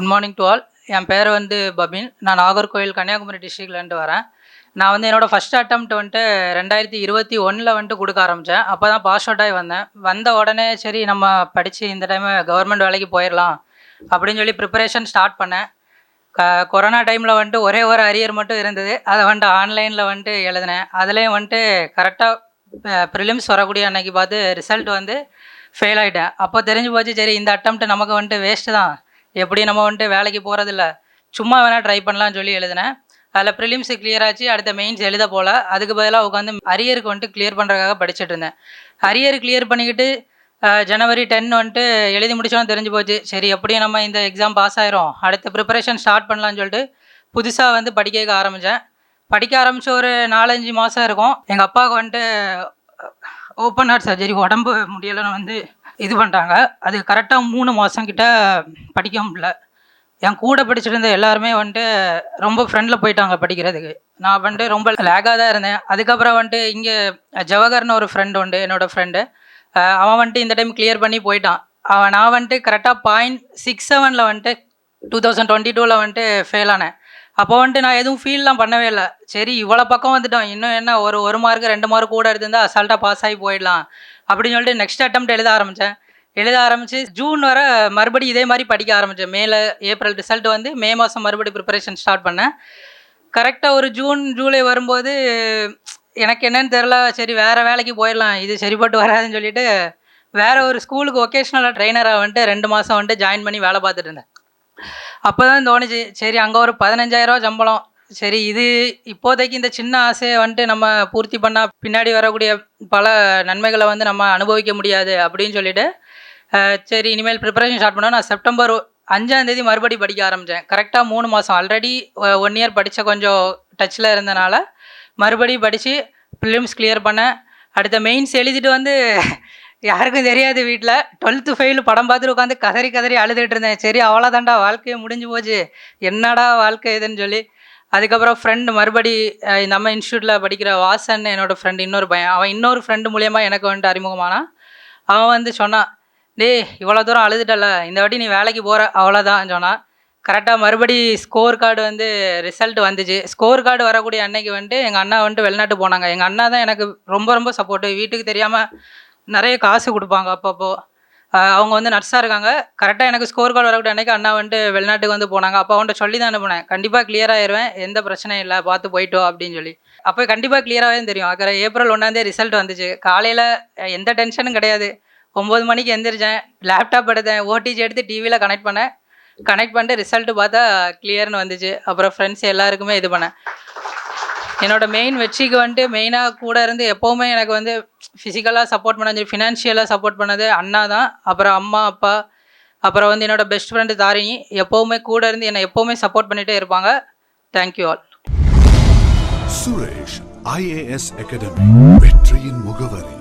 Good morning to all என் பேர் வந்து பபின். நான் நாகர்கோவில் கன்னியாகுமரி டிஸ்ட்ரிக்ட்லேருந்து வரேன். நான் வந்து என்னோடய ஃபஸ்ட் அட்டம் வந்துட்டு ரெண்டாயிரத்தி இருபத்தி ஒன்றில் வந்துட்டு கொடுக்க ஆரம்பித்தேன் அப்போ தான் பாஸ் அவுட் ஆகி வந்தேன். வந்த உடனே சரி நம்ம படித்து இந்த டைம் கவர்மெண்ட் வேலைக்கு போயிடலாம் அப்படின்னு சொல்லி ப்ரிப்பரேஷன் ஸ்டார்ட் பண்ணேன். க கொரோனா டைமில் வந்துட்டு ஒரே ஒரு அரியர் மட்டும் இருந்தது. அதை வந்துட்டு ஆன்லைனில் வந்துட்டு எழுதினேன். அதுலேயும் வந்துட்டு கரெக்டாக ப்ரிலிம்ஸ் வரக்கூடிய அன்னைக்கு பார்த்து ரிசல்ட் வந்து ஃபெயில் ஆகிட்டேன் அப்போ தெரிஞ்சு போச்சு சரி இந்த அட்டம்ப்ட் நமக்கு வந்துட்டு வேஸ்ட்டு தான். எப்படி நம்ம வந்துட்டு வேலைக்கு போகிறதில்ல சும்மா வேணால் ட்ரை பண்ணலாம்னு சொல்லி எழுதினேன். அதில் ப்ரிலிம்ஸு கிளியர் ஆச்சு. அடுத்த மெயின்ஸ் எழுத போல். அதுக்கு பதிலாக உட்காந்து அரியருக்கு வந்துட்டு கிளியர் பண்ணுறதுக்காக படிச்சுட்டு இருந்தேன். அரியர் கிளியர் பண்ணிக்கிட்டு ஜனவரி டென் வந்துட்டு எழுதி முடிச்சோன்னு தெரிஞ்சு போச்சு. சரி எப்படியும் நம்ம இந்த எக்ஸாம் பாஸ் ஆயிரும். அடுத்த ப்ரிப்பரேஷன் ஸ்டார்ட் பண்ணலான்னு சொல்லிட்டு புதுசாக வந்து படிக்க ஆரம்பித்தேன் படிக்க ஆரம்பித்த ஒரு நாலஞ்சு மாதம் இருக்கும். எங்கள் அப்பாவுக்கு வந்துட்டு ஓப்பன் ஹார்ட் சர்ஜரி உடம்பு முடியலைன்னு வந்து இது பண்ணிட்டாங்க அது கரெக்டாக மூணு மாதம் கிட்ட படிக்க முடியல. என் கூட படிச்சுட்டு இருந்த எல்லாருமே வந்துட்டு ரொம்ப ஃப்ரெண்டில் போயிட்டாங்க படிக்கிறதுக்கு. நான் வந்துட்டு ரொம்ப லேகாக தான் இருந்தேன். அதுக்கப்புறம் வந்துட்டு இங்கே ஜவஹர்னு ஒரு ஃப்ரெண்டு உண்டு என்னோடய ஃப்ரெண்டு அவன் வந்துட்டு இந்த டைம் கிளியர் பண்ணி போயிட்டான். அவன் நான் வந்துட்டு கரெக்டாக பாயிண்ட் சிக்ஸ் செவனில் வந்துட்டு டூ தௌசண்ட் டுவெண்ட்டி டூவில் வந்துட்டு ஃபெயில் ஆனேன். அப்போ வந்துட்டு நான் எதுவும் ஃபீல்லாம் பண்ணவே இல்லை. சரி இவ்வளோ பக்கம் வந்துட்டோம். இன்னும் என்ன ஒரு ஒரு மார்க் ரெண்டு மார்க் கூட எடுத்திருந்தால் அசால்ட்டாக பாஸ் ஆகி போயிடலாம். அப்படின்னு சொல்லிட்டு நெக்ஸ்ட் அட்டம்ப்ட் எழுத ஆரம்பித்தேன் எழுத ஆரம்பித்து ஜூன் வர மறுபடியும் இதே மாதிரி படிக்க ஆரம்பித்தேன் மேல ஏப்ரல் ரிசல்ட் வந்து மே மாதம் மறுபடியும் ப்ரிப்பரேஷன் ஸ்டார்ட் பண்ணேன். கரெக்டாக ஒரு ஜூன் ஜூலை வரும்போது எனக்கு என்னன்னு தெரில சரி வேறு வேலைக்கு போயிடலாம். இது சரிப்பட்டு வராதுன்னு சொல்லிட்டு வேறு ஒரு ஸ்கூலுக்கு ஒகேஷ்னலாக ட்ரைனராக வந்துட்டு ரெண்டு மாதம் வந்துட்டு ஜாயின் பண்ணி வேலை பார்த்துட்டு இருந்தேன். அப்போ தான் தோணுச்சு. சரி அங்கே ஒரு பதினஞ்சாயிரரூவா சம்பளம். சரி இது இப்போதைக்கு இந்த சின்ன ஆசையை வந்துட்டு நம்ம பூர்த்தி பண்ணால் பின்னாடி வரக்கூடிய பல நன்மைகளை வந்து நம்ம அனுபவிக்க முடியாது அப்படின்னு சொல்லிட்டு சரி இனிமேல் ப்ரிப்பரேஷன் ஸ்டார்ட் பண்ணோம் நான் செப்டம்பர் அஞ்சாந்தேதி மறுபடி படிக்க ஆரம்பித்தேன் கரெக்டாக மூணு மாதம் ஆல்ரெடி ஒன் இயர் படித்த கொஞ்சம் டச்சில் இருந்தனால மறுபடியும் படித்து ஃபிலிம்ஸ் கிளியர் பண்ணேன். அடுத்த மெயின்ஸ் எழுதிட்டு வந்து யாருக்கும் தெரியாது வீட்டில் டுவெல்த்து ஃபெயில் படம் பார்த்துட்டு உட்காந்து கதறி கதறி அழுதுகிட்டு இருந்தேன். சரி அவ்வளோதான்டா வாழ்க்கையே முடிஞ்சு போச்சு. என்னடா வாழ்க்கை இதுன்னு சொல்லி அதுக்கப்புறம் ஃப்ரெண்டு மறுபடி நம்ம இன்ஸ்டியூட்டில் படிக்கிற வாசன் என்னோட ஃப்ரெண்டு இன்னொரு பையன். அவன் இன்னொரு ஃப்ரெண்டு மூலியமாக எனக்கு வந்துட்டு அறிமுகமானான் அவன் வந்து சொன்னான் டேய் இவ்வளோ தூரம் அழுதுட்டல இந்த வாட்டி நீ வேலைக்கு போகிற அவ்வளோதான் சொன்னான். கரெக்டாக மறுபடி ஸ்கோர் கார்டு வந்து ரிசல்ட் வந்துச்சு. ஸ்கோர் கார்டு வரக்கூடிய அன்னைக்கு வந்துட்டு எங்கள் அண்ணா வந்துட்டு வெளிநாட்டு போனாங்க. எங்கள் அண்ணா தான் எனக்கு ரொம்ப ரொம்ப சப்போர்ட்டு வீட்டுக்கு தெரியாமல் நிறைய காசு கொடுப்பாங்க அப்பப்போ. அவங்க வந்து நர்ஸாக இருக்காங்க. கரெக்டாக எனக்கு ஸ்கோர் கார்டு வரக்கூடிய அன்னைக்கு அண்ணா வந்துட்டு வெளிநாட்டுக்கு வந்து போனாங்க. அப்போ அவன்கிட்ட சொல்லி தான் அனுப்புனேன் கண்டிப்பாக கிளியர் ஆயிடுவேன் எந்த பிரச்சனையும் இல்லை. பார்த்து போயிட்டோ அப்படின்னு சொல்லி. அப்போ கண்டிப்பாக கிளியராகவே தெரியும். அக்கறை ஏப்ரல் ஒன்றாந்தே ரிசல்ட் வந்துச்சு. காலையில் எந்த டென்ஷனும் கிடையாது. ஒம்பது மணிக்கு எந்திரிச்சேன். லேப்டாப் எடுத்தேன். ஓடிஜி எடுத்து டிவியில் கனெக்ட் பண்ணேன். கனெக்ட் பண்ணிட்டு ரிசல்ட்டு பார்த்தா கிளியர்னு வந்துச்சு. அப்புறம் ஃப்ரெண்ட்ஸ் எல்லாருக்குமே இது பண்ணேன். என்னோட மெயின் வெற்றிக்கு வந்துட்டு மெயினாக கூட இருந்து எப்போவுமே எனக்கு வந்து ஃபிசிக்கலாக சப்போர்ட் பண்ணது ஃபினான்ஷியலாக சப்போர்ட் பண்ணது அண்ணா தான். அப்புறம் அம்மா அப்பா அப்புறம் வந்து என்னோட பெஸ்ட் ஃப்ரெண்டு தாரிணி. எப்போவுமே கூட இருந்து என்னை எப்போவுமே சப்போர்ட் பண்ணிகிட்டே இருப்பாங்க. Thank you all Suresh IAS academy வெற்றியின் முகவரி.